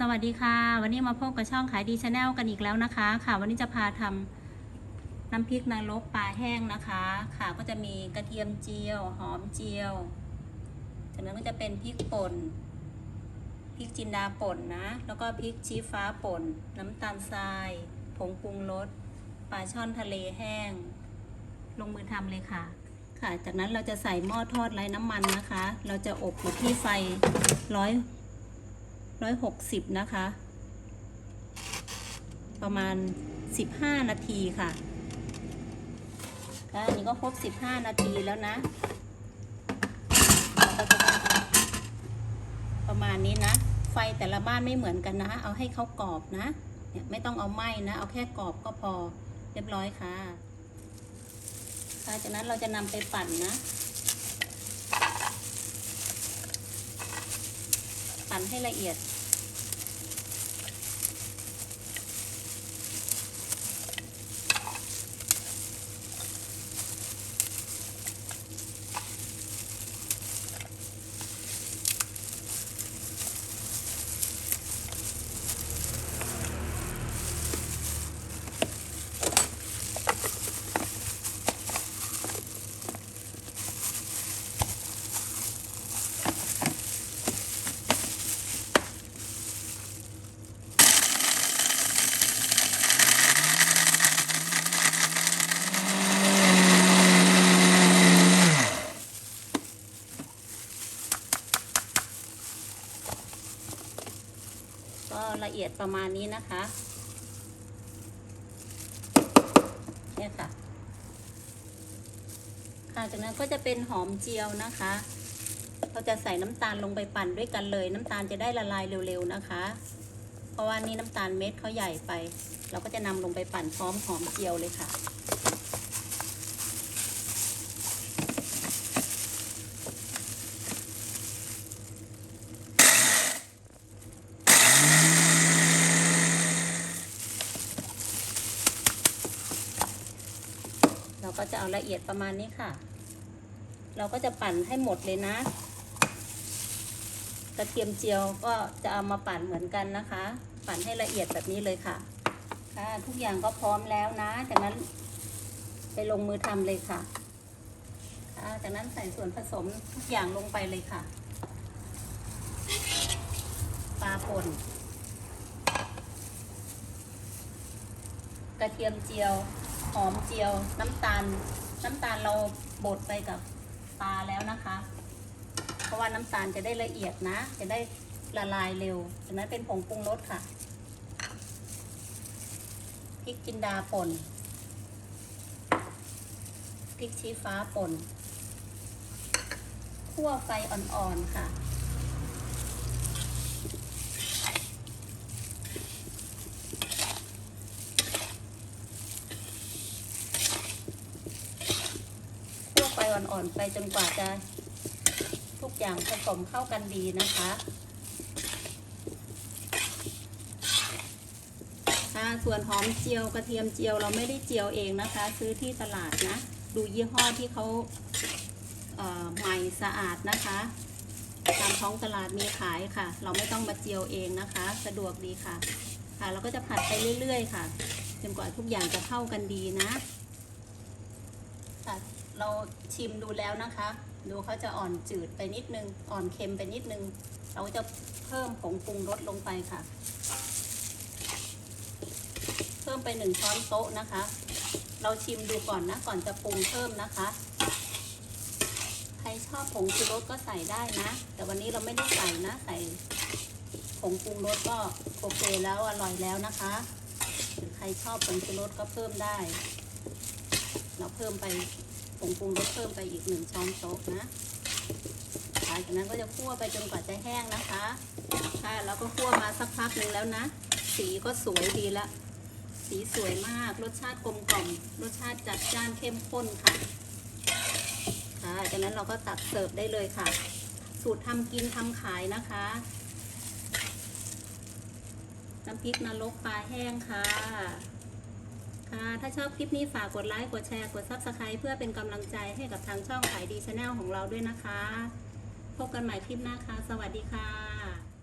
สวัสดีค่ะ วันนี้มาพบกับช่องขายดีชาแนลกันอีกแล้วนะคะ ค่ะ วันนี้จะพาทำน้ำพริกนรกปลาแห้งนะคะ ค่ะก็จะมีกระเทียมเจียว หอมเจียวจากนั้นก็จะเป็นพริกป่นพริกจินดาป่นนะ แล้วก็พริกชี้ฟ้าป่น น้ำตาลทราย ผงปรุงรสปลาช่อนทะเลแห้ง ลงมือทำเลยค่ะ ค่ะ จากนั้นเราจะใส่หม้อทอดไร้น้ำมันนะคะ เราจะอบอยู่ที่ไฟร้อย ร้อยหกสิบนะคะ ประมาณสิบห้านาทีค่ะอันนี้ก็ครบสิบห้านาทีแล้วนะประมาณนี้นะ ไฟแต่ละบ้านไม่เหมือนกันนะ เอาให้เขากรอบนะเนี่ยไม่ต้องเอาไหม้นะ เอาแค่กรอบก็พอเรียบร้อยค่ะจากนั้นเราจะนำไปปั่นนะ นให้ละเอียด ก็ละเอียดประมาณนี้นะคะเนี่ยค่ะค่ะจากนั้นก็จะเป็นหอมเจียวนะคะเราจะใส่น้ำตาลลงไปปั่นด้วยกันเลย น้ำตาลจะได้ละลายเร็วๆนะคะ เพราะว่านี่น้ำตาลเม็ดเขาใหญ่ไป เราก็จะนำลงไปปั่นพร้อมหอมเจียวเลยค่ะ ก็จะเอาละเอียดประมาณนี้ค่ะ เราก็จะปั่นให้หมดเลยนะ กระเทียมเจียวก็จะเอามาปั่นเหมือนกันนะคะ ปั่นให้ละเอียดแบบนี้เลยค่ะ ค่ะ ทุกอย่างก็พร้อมแล้วนะ จากนั้นไปลงมือทำเลยค่ะค่ะ จากนั้นใส่ส่วนผสมทุกอย่างลงไปเลยค่ะ ปลาป่น กระเทียมเจียว อมเจียวน้ำตาล น้ำตาลเราบดไปกับปลาแล้วนะคะ เพราะว่าน้ำตาลจะได้ละเอียดนะ จะได้ละลายเร็วจากนั้นเป็นผงปรุงรสค่ะพริกจินดาป่นพริกชี้ฟ้าป่นคั่วไฟอ่อนๆค่ะ คั่วไฟอ่อนไปจนกว่าจะทุกอย่างผสมเข้ากันดีนะคะส่วนหอมเจียวกระเทียมเจียวเราไม่ได้เจียวเองนะคะ ซื้อที่ตลาดนะ ดูยี่ห้อที่เขาเใหม่สะอาดนะคะ ตามท้องตลาดมีขายค่ะ เราไม่ต้องมาเจียวเองนะคะ สะดวกดีค่ะ ค่ะเราก็จะผัดไปเรื่อย ๆ ค่ะจนกว่าทุกอย่างจะเข้ากันดีนะค่ะ เราชิมดูแล้วนะคะ ดูเขาจะอ่อนจืดไปนิดนึง อ่อนเค็มไปนิดนึง เราจะเพิ่มผงปรุงรสลงไปค่ะ เพิ่มไปหนึ่งช้อนโต๊ะนะคะ เราชิมดูก่อนนะ ก่อนจะปรุงเพิ่มนะคะ ใครชอบผงชูรสก็ใส่ได้นะ แต่วันนี้เราไม่ได้ใส่นะ ใส่ผงปรุงรสก็โอเคแล้วอร่อยแล้วนะคะหรือใครชอบผงชูรสก็เพิ่มได้ เราเพิ่มไป ผงปรุงรสเพิ่มไปอีกหนึ่งช้อนโต๊ะนะหลังจากนั้นก็จะคั่วไปจนกว่าจะแห้งนะคะค่ะแล้วก็คั่วมาสักพักหนึ่งแล้วนะ สีก็สวยดีละ สีสวยมาก รสชาติกลมกล่อม รสชาติจัดจ้านเข้มข้นค่ะ ค่ะ จากนั้นเราก็ตักเสิร์ฟได้เลยค่ะ สูตรทำกินทำขายนะคะ น้ำพริกนรกปลาแห้งค่ะ ค่ะ ถ้าชอบคลิปนี้ฝากกดไลค์ กดแชร์ กด Subscribe เพื่อเป็นกำลังใจให้กับทางช่องขายดีชาแนลของเราด้วยนะคะ พบกันใหม่คลิปหน้าค่ะ สวัสดีค่ะ